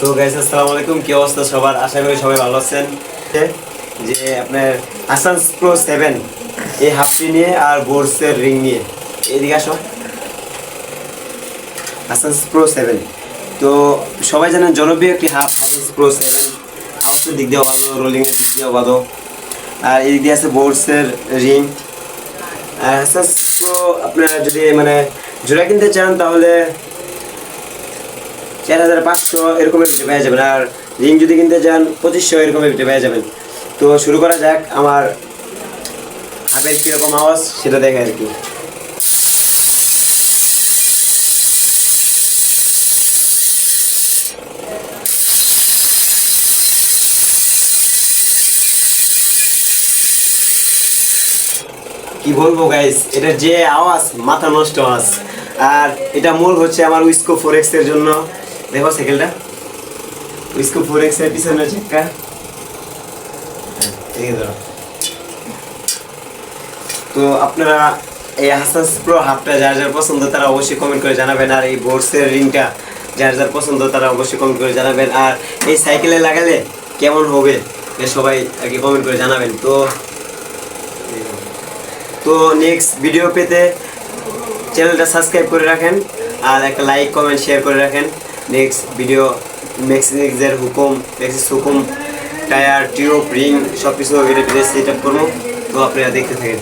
So guys আসসালামু আলাইকুম। কি অবস্থা সবার? আশা করি সবাই ভালো আছেন। যে আপনার আসান্স প্রো সেভেন এই হাফটি নিয়ে আর বোর্ডসের রিং নিয়ে। এদিকে আসো। আসান্স প্রো সেভেন তো সবাই জানেন জনপ্রিয় একটি হাফ আসান্স প্রো সেভেন আওয়াজের দিক দিয়েও ভালো রোলিংয়ের দিক দিয়েও ভালো। আর এদিক দিয়ে আছে বোর্ডসের রিং আর আসান্স প্রো আপনারা যদি মানে জোড়া কিনতে চান তাহলে চার হাজার পাঁচশো এরকমের ভিডিও পেয়ে যাবেন। আর রিং যদি কিনতে চান, পঁচিশশো এরকমের ভিডিও পেয়ে যাবেন। তো শুরু করা যাক আমার হাবের কীরকম আওয়াজ, সেটা দেখে আর কি। কি বলব গাইস এটা যে আওয়াজ, মাথা নষ্ট আওয়াজ। আর এটা মূল হচ্ছে আমার উইস্কো ফোর এক্সের জন্য। দেখো সাইকেলটা ফোর এক্সের পিছনে চাক্কা হ্যাঁ, এই ধরো। তো আপনারা এই হাসাস প্রো হাফটা যার যার পছন্দ তারা অবশ্যই কমেন্ট করে জানাবেন আর এই বোর্ডসের রিংটা যার যার পছন্দ তারা অবশ্যই কমেন্ট করে জানাবেন আর এই সাইকেলে লাগালে কেমন হবে সবাই আর কি কমেন্ট করে জানাবেন। তো তো নেক্সট ভিডিও পেতে চ্যানেলটা সাবস্ক্রাইব করে রাখেন আর একটা লাইক কমেন্ট শেয়ার করে রাখেন। নেক্সট ভিডিও মেক্সিক্সের হুকুম মেক্সিক্স হুকুম, টায়ার, টিউব, রিং সব কিছু এটা সেট আপ করব। তো আপনারা দেখতে থাকেন।